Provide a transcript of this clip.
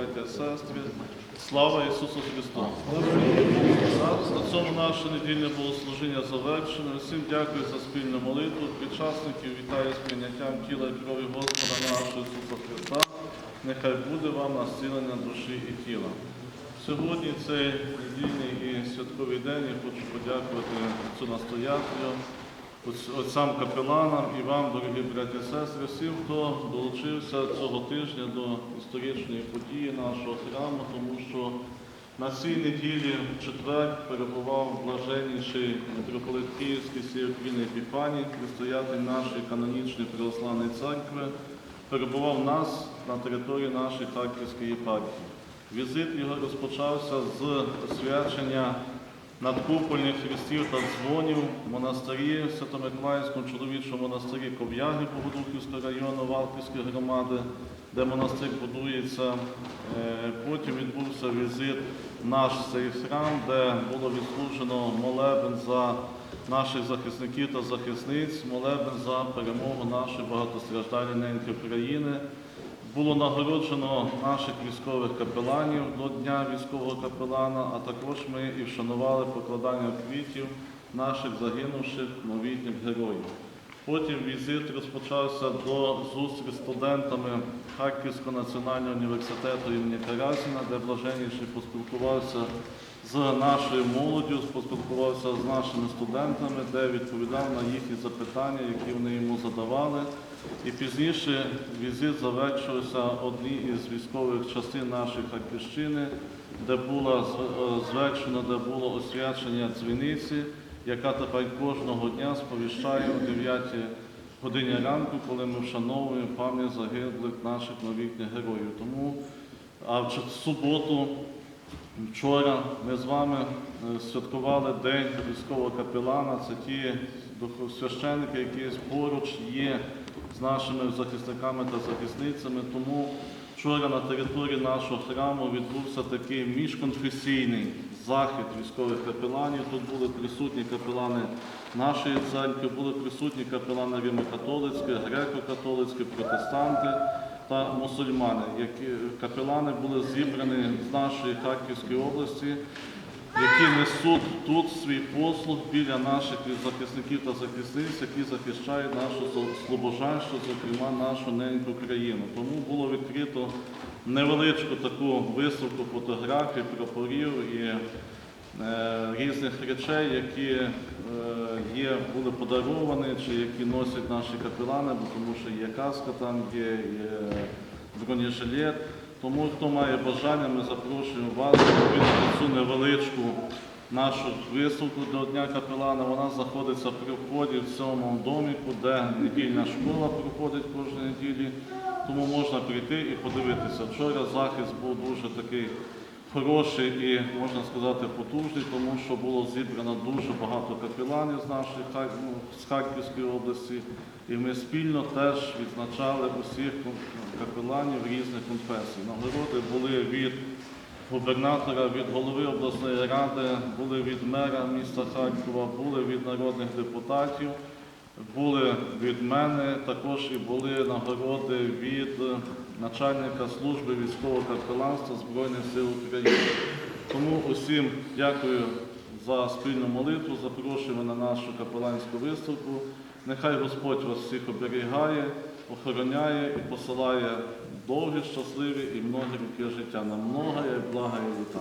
браття і сестри. Слава Ісусу Христу! На цьому наше недільне богослужіння завершено. Всім дякую за спільну молитву. Причасників вітаю з прийняттям тіла і крові Господа нашого Ісуса Христа. Нехай буде вам насилення душі і тіла. Сьогодні цей недільний і святковий день я хочу подякувати цю настоятелю, отцям капеланам і вам, дорогі браті і сестри, всім, хто долучився цього тижня до історичної події нашого храму, тому що на цій неділі в четвер перебував блаженніший митрополит Київський України Епіфаній, предстоятель нашої канонічної православної церкви, перебував нас на території нашої Харківської єпархії. Візит його розпочався з освячення надкупольних хрестів та дзвонів в монастирі Свято-Миколаївському чоловічому монастирі Ков'яги Богодухівського району Валківської громади, де монастир будується. Е, Потім відбувся візит в наш цей храм, де було відслужено молебен за наших захисників та захисниць, молебен за перемогу нашої багатостраждальної України. Було нагороджено наших військових капеланів до Дня військового капелана, а також ми і вшанували покладання квітів наших загинувших новітніх героїв. Потім візит розпочався до зустрічі з студентами Харківського національного університету імені Карасіна, де блаженніший поспілкувався з нашою молоддю, поспілкувався з нашими студентами, де відповідав на їхні запитання, які вони йому задавали. І пізніше візит завершився одній із військових частин нашої Харківщини, де було звершено, де було освячення дзвіниці, яка тепер кожного дня сповіщає о 9 годині ранку, коли ми вшановуємо пам'ять загиблих наших новітніх героїв. Тому а в суботу Вчора ми з вами е, святкували День військового капелана. Це ті священники, які поруч є з нашими захисниками та захисницями. Тому вчора на території нашого храму відбувся такий міжконфесійний захід військових капеланів. Тут були присутні капелани нашої церкви, були присутні капелани Римо-католицької, греко-католицькі, протестанти та мусульмани, які капелани були зібрані з нашої Харківської області, які несуть тут свій послуг біля наших захисників та захисниць, які захищають нашу слобожанщину, зокрема нашу неньку країну. Тому було відкрито невеличку таку виставку фотографій, прапорів і е, різних речей, які е, є, були подаровані, чи які носять наші капелани, тому що є каска там, є, є бронежилет. Тому хто має бажання, ми запрошуємо вас відвідати цю невеличку нашу виставку до Дня капелана. Вона знаходиться при вході в цьому доміку, де недільна школа проходить кожної неділі. Тому можна прийти і подивитися. Вчора захист був дуже такий хороший і, можна сказати, потужний, тому що було зібрано дуже багато капеланів з нашої ну, з Харківської області. І ми спільно теж відзначали усіх капеланів різних конфесій. Нагороди були від губернатора, від голови обласної ради, були від мера міста Харкова, були від народних депутатів, були від мене, також і були нагороди від начальника служби військового капеланства Збройних сил України. Тому усім дякую за спільну молитву, запрошуємо на нашу капеланську виставку. Нехай Господь вас всіх оберігає, охороняє і посилає довгі, щасливі і многі роки життя на многое і благое літа.